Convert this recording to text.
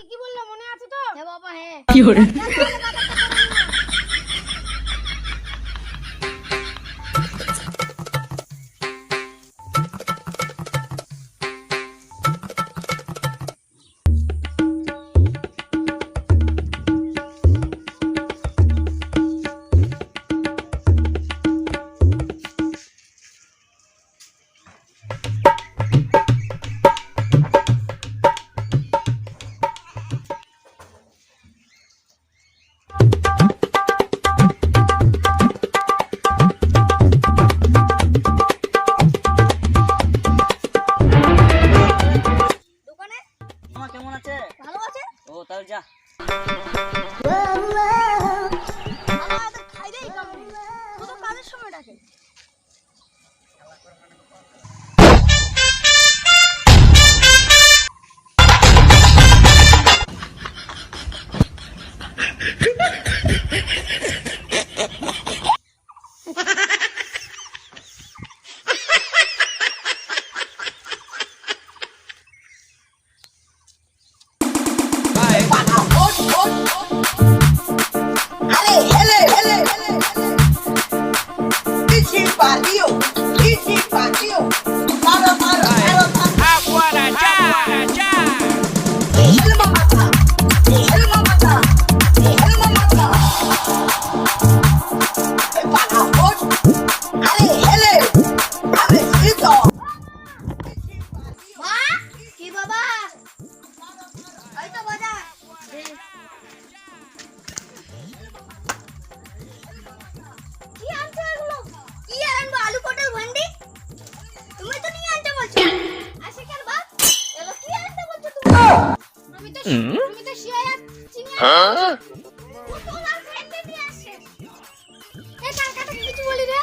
কি বলল মনে আছে তো হ্যাঁ বাবা হ্যাঁ। দোকানে Pariu, iti pariu. Para, para, para, para. Agora já! já! Ele vai matar, ele vai matar, ele vai matar. Para, hoje. Ale, ele, ale, মা কি বাবা ওই তো বাজার তো তুমি তো শিয়ায়া চিনি পটল আর ভেন্ডি নিয়ে আসছে এই কালকাটা কিছু বলি রে